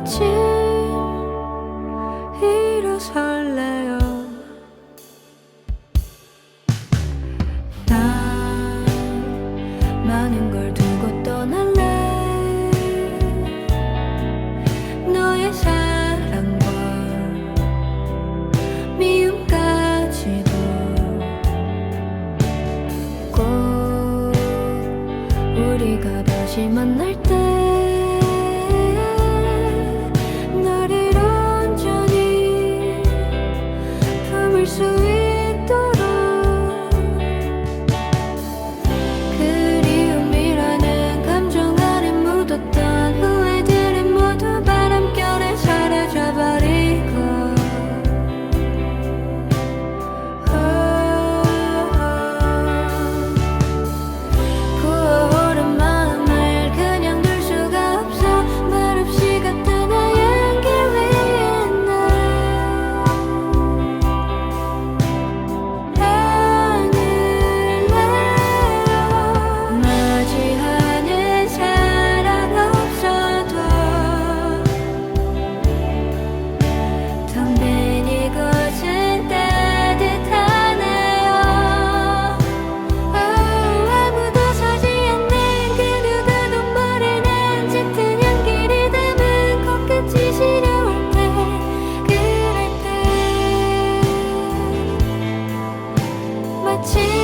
마침 일어설래 情。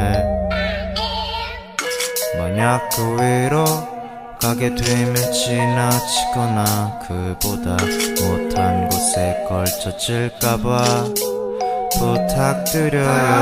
해. 만약 그 위로 가게 되면 지나치거나 그보다 못한 곳에 걸쳐 질까봐 부탁드려요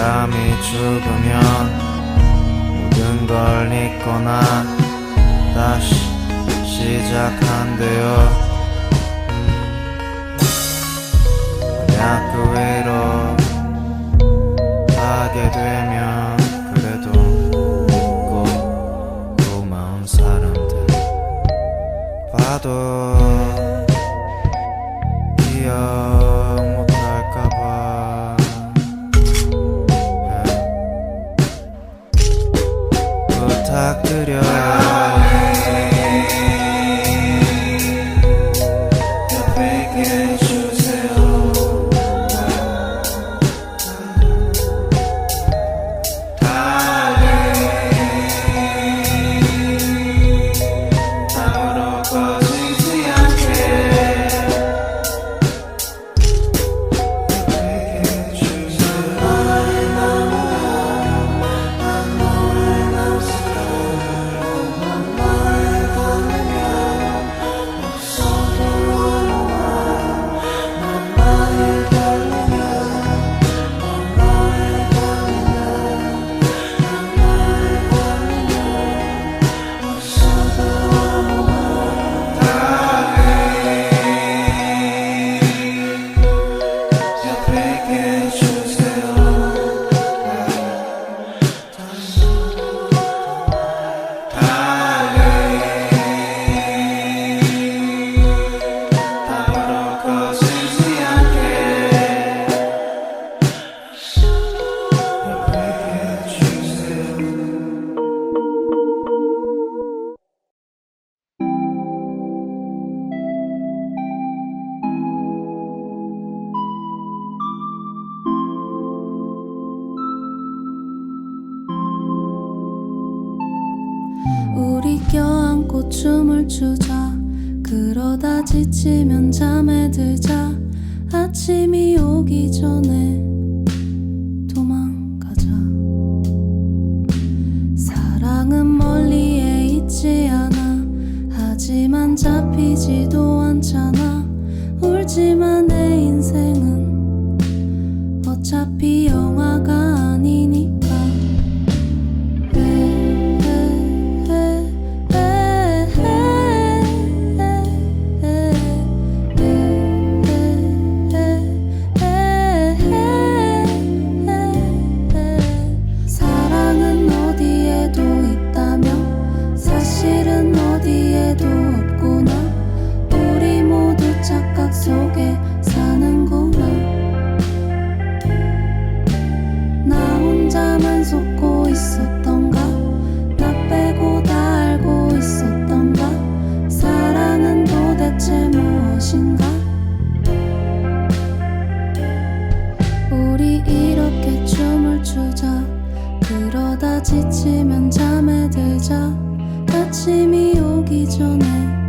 사람이 죽으면 모든 걸 잊거나 다시 시작한대요. 만약 그 위로 가게 되면 잠에 들자 아침이 오기 전에 도망가자. 사랑은 멀리에 있지 않아. 하지만 잡히지도 않잖아. 울지만 내 인생은 어차피 영화가 아니 지치면 잠에 들자. 아침이 오기 전에